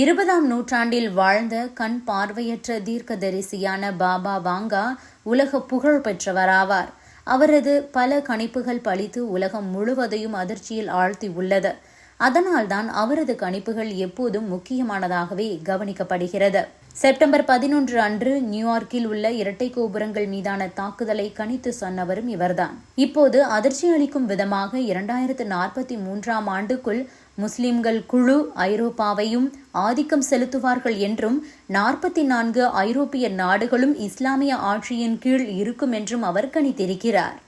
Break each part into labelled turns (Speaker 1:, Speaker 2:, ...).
Speaker 1: இருபதாம் நூற்றாண்டில் வாழ்ந்த கண் பார்வையற்ற தீர்க்கதரிசியான பாபா வாங்கா உலக புகழ் பெற்றவராவார். அவரது பல கணிப்புகள் பழித்து உலகம் முழுவதையும் அதிர்ச்சியில் ஆழ்த்தி உள்ளது. அதனால்தான் அவரது கணிப்புகள் எப்போதும் முக்கியமானதாகவே கவனிக்கப்படுகிறது. செப்டம்பர் பதினொன்று அன்று நியூயார்க்கில் உள்ள இரட்டை கோபுரங்கள் மீதான தாக்குதலை கணித்து சொன்னவரும் இவர்தான். இப்போது அதிர்ச்சி அளிக்கும் விதமாக இரண்டாயிரத்து நாற்பத்தி மூன்றாம் ஆண்டுக்குள் முஸ்லிம்கள் குழு ஐரோப்பாவையும் ஆதிக்கம் செலுத்துவார்கள் என்றும் நாற்பத்தி நான்கு ஐரோப்பிய நாடுகளும் இஸ்லாமிய ஆட்சியின் கீழ் இருக்கும் என்றும் அவர் கணித்திருக்கிறார்.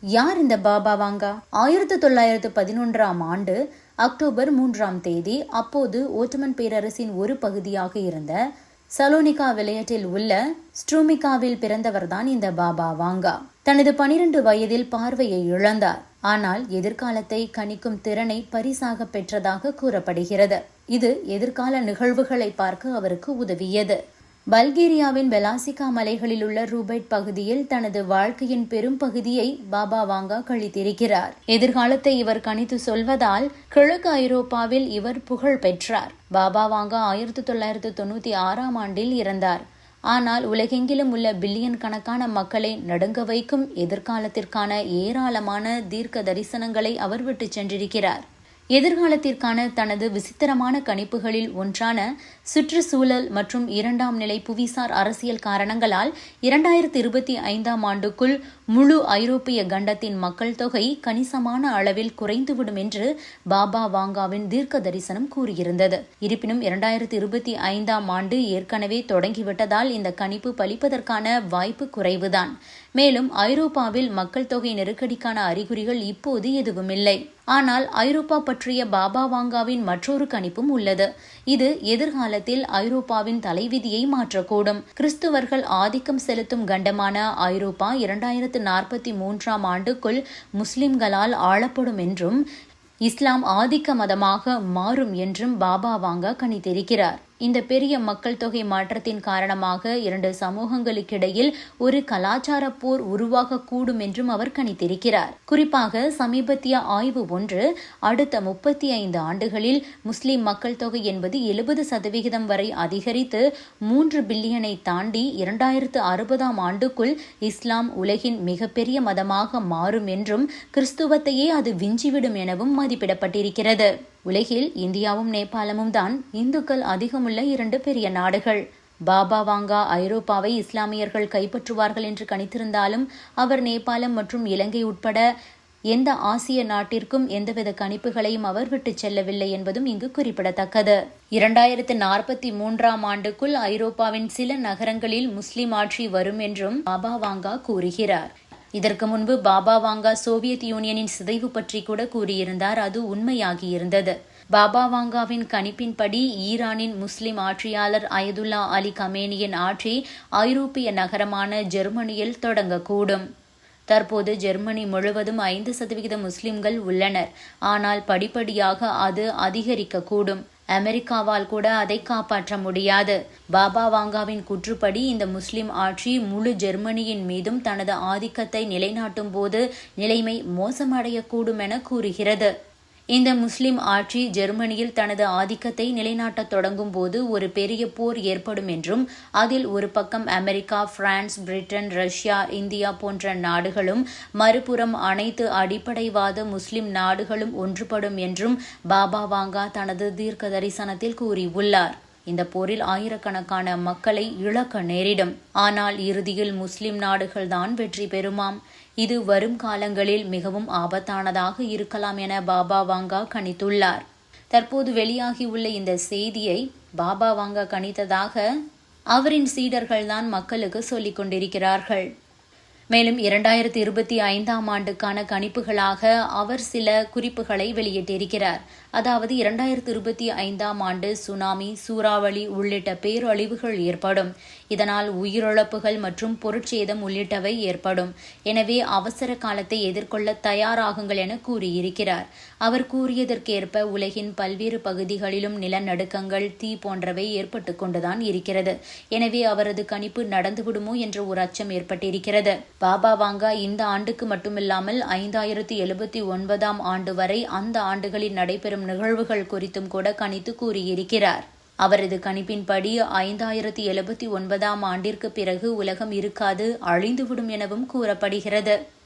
Speaker 1: யார் இந்த பாபா வாங்கா? ஆயிரத்தி தொள்ளாயிரத்து பதினொன்றாம் ஆண்டு அக்டோபர் மூன்றாம் தேதி அப்போது ஓட்டமன் பேரரசின் ஒரு பகுதியாக இருந்த சலோனிகா விளையாட்டில் உள்ள ஸ்ட்ரூமிகாவில் பிறந்தவர்தான் இந்த பாபா வாங்கா. தனது பனிரெண்டு வயதில் பார்வையை இழந்தார். ஆனால் எதிர்காலத்தை கணிக்கும் திறனை பரிசாக பெற்றதாக கூறப்படுகிறது. இது எதிர்கால நிகழ்வுகளை பார்க்க அவருக்கு உதவியது. பல்கேரியாவின் பெலாசிகா மலைகளில் உள்ள ரூபைட் பகுதியில் தனது வாழ்க்கையின் பெரும் பகுதியை பாபா வாங்கா கழித்திருக்கிறார். எதிர்காலத்தை இவர் கணித்து சொல்வதால் கிழக்கு ஐரோப்பாவில் இவர் புகழ் பெற்றார். பாபா வாங்கா ஆயிரத்தி தொள்ளாயிரத்து தொண்ணூத்தி ஆறாம் ஆண்டில் இறந்தார். ஆனால் உலகெங்கிலும் உள்ள பில்லியன் கணக்கான மக்களை நடுங்க வைக்கும் எதிர்காலத்திற்கான ஏராளமான தீர்க்க தரிசனங்களை அவர் விட்டு சென்றிருக்கிறார். எதிர்காலத்திற்கான தனது விசித்திரமான கணிப்புகளில் ஒன்றான சுற்றுச்சூழல் மற்றும் இரண்டாம் நிலை புவிசார் அரசியல் காரணங்களால் இரண்டாயிரத்தி இருபத்தி ஐந்தாம் ஆண்டுக்குள் முழு ஐரோப்பிய கண்டத்தின் மக்கள் தொகை கணிசமான அளவில் குறைந்துவிடும் என்று பாபா வாங்காவின் தீர்க்க தரிசனம் கூறியிருந்தது. இருப்பினும் இரண்டாயிரத்தி இருபத்தி ஐந்தாம் ஆண்டு ஏற்கனவே தொடங்கிவிட்டதால் இந்த கணிப்பு பலிப்பதற்கான வாய்ப்பு குறைவுதான். மேலும் ஐரோப்பாவில் மக்கள் தொகை நெருக்கடிக்கான அறிகுறிகள் இப்போது எதுவுமில்லை. ஆனால் ஐரோப்பா பற்றிய பாபா வாங்காவின் மற்றொரு கணிப்பும் உள்ளது. இது எதிர்காலத்தில் ஐரோப்பாவின் தலைவிதியை மாற்றக்கூடும். கிறிஸ்துவர்கள் ஆதிக்கம் செலுத்தும் கண்டமான ஐரோப்பா இரண்டாயிரத்து நாற்பத்தி மூன்றாம் ஆண்டுக்குள் முஸ்லிம்களால் ஆளப்படும் என்றும் இஸ்லாம் ஆதிக்க மதமாக மாறும் என்றும் பாபா வாங்கா கணித்திருக்கிறார். இந்த பெரிய மக்கள் தொகை மாற்றத்தின் காரணமாக இரண்டு சமூகங்களுக்கிடையில் ஒரு கலாச்சார போர் உருவாகக்கூடும் என்றும் அவர் கணித்திருக்கிறார். குறிப்பாக சமீபத்திய ஆய்வு ஒன்று அடுத்த முப்பத்தி ஐந்து ஆண்டுகளில் முஸ்லிம் மக்கள் தொகை என்பது எழுபது சதவிகிதம் வரை அதிகரித்து மூன்று பில்லியனை தாண்டி இரண்டாயிரத்து அறுபதாம் ஆண்டுக்குள் இஸ்லாம் உலகின் மிகப்பெரிய மதமாக மாறும் என்றும் கிறிஸ்துவத்தையே அது விஞ்சிவிடும் எனவும் மதிப்பிடப்பட்டிருக்கிறது. உலகில் இந்தியாவும் நேபாளமும் தான் இந்துக்கள் அதிகமுள்ள இரண்டு பெரிய நாடுகள். பாபா வாங்கா ஐரோப்பாவை இஸ்லாமியர்கள் கைப்பற்றுவார்கள் என்று கணித்திருந்தாலும் அவர் நேபாளம் மற்றும் இலங்கை உட்பட எந்த ஆசிய நாட்டிற்கும் எந்தவித கணிப்புகளையும் அவர் விட்டுச் செல்லவில்லை என்பதும் இங்கு குறிப்பிடத்தக்கது. இரண்டாயிரத்து நாற்பத்தி மூன்றாம் ஆண்டுக்குள் ஐரோப்பாவின் சில நகரங்களில் முஸ்லிம் ஆட்சி வரும் என்றும் பாபா வாங்கா கூறுகிறார். இதற்கு முன்பு பாபா வாங்கா சோவியத் யூனியனின் சிதைவு பற்றி கூட கூறியிருந்தார். அது உண்மையாகியிருந்தது. பாபா வாங்காவின் கணிப்பின்படி ஈரானின் முஸ்லிம் ஆட்சியாளர் அயதுல்லா அலி கமேனியின் ஆட்சி ஐரோப்பிய நகரமான ஜெர்மனியில் தொடங்கக்கூடும். தற்போது ஜெர்மனி முழுவதும் ஐந்து சதவிகித முஸ்லிம்கள் உள்ளனர். ஆனால் படிப்படியாக அது அதிகரிக்கக்கூடும். அமெரிக்காவால் கூட அதை காப்பாற்ற முடியாது. பாபா வாங்காவின் குற்றுப்படி இந்த முஸ்லிம் ஆட்சி முழு ஜெர்மனியின் மீதும் தனது ஆதிக்கத்தை நிலைநாட்டும் போது நிலைமை மோசமடையக்கூடும் என கூறுகிறது. இந்த முஸ்லிம் ஆட்சி ஜெர்மனியில் தனது ஆதிக்கத்தை நிலைநாட்டத் தொடங்கும் போது ஒரு பெரிய போர் ஏற்படும் என்றும் அதில் ஒரு பக்கம் America France Britain Russia India போன்ற நாடுகளும் மறுபுறம் அனைத்து அடிப்படைவாத முஸ்லிம் நாடுகளும் ஒன்றுபடும் என்றும் பாபா வாங்கா தனது தீர்க்க தரிசனத்தில் கூறியுள்ளார். இந்த போரில் ஆயிரக்கணக்கான மக்களை இழக்க நேரிடும். ஆனால் இறுதியில் முஸ்லிம் நாடுகள்தான் வெற்றி பெறுமாம். இது வரும் காலங்களில் மிகவும் ஆபத்தானதாக இருக்கலாம் என பாபா வாங்கா கணித்துள்ளார். தற்போது வெளியாகியுள்ள இந்த செய்தியை பாபா வாங்கா கணித்ததாக அவரின் சீடர்கள்தான் மக்களுக்கு சொல்லிக் கொண்டிருக்கிறார்கள். மேலும் இரண்டாயிரத்தி இருபத்தி ஐந்தாம் ஆண்டுக்கான கணிப்புகளாக அவர் சில குறிப்புகளை வெளியிட்டிருக்கிறார். அதாவது இரண்டாயிரத்தி இருபத்தி ஐந்தாம் ஆண்டு சுனாமி சூறாவளி உள்ளிட்ட பேரழிவுகள் ஏற்படும். இதனால் உயிரிழப்புகள் மற்றும் பொருட்சேதம் உள்ளிட்டவை ஏற்படும். எனவே அவசர காலத்தை எதிர்கொள்ள தயாராகுங்கள் என கூறியிருக்கிறார். அவர் கூறியதற்கேற்ப உலகின் பல்வேறு பகுதிகளிலும் நிலநடுக்கங்கள் தீ போன்றவை ஏற்பட்டு கொண்டுதான் இருக்கிறது. எனவே அவரது கணிப்பு நடந்துவிடுமோ என்ற ஒரு அச்சம் ஏற்பட்டிருக்கிறது. பாபா வாங்கா இந்த ஆண்டுக்கு மட்டுமில்லாமல் ஐந்தாயிரத்தி எழுபத்தி ஒன்பதாம் ஆண்டு வரை அந்த ஆண்டுகளில் நடைபெறும் நிகழ்வுகள் குறித்தும் கூட கணித்து கூறியிருக்கிறார். அவரது கணிப்பின்படி ஐந்தாயிரத்தி எழுபத்தி ஒன்பதாம் ஆண்டிற்கு பிறகு உலகம் இருக்காது அழிந்துவிடும் எனவும் கூறப்படுகிறது.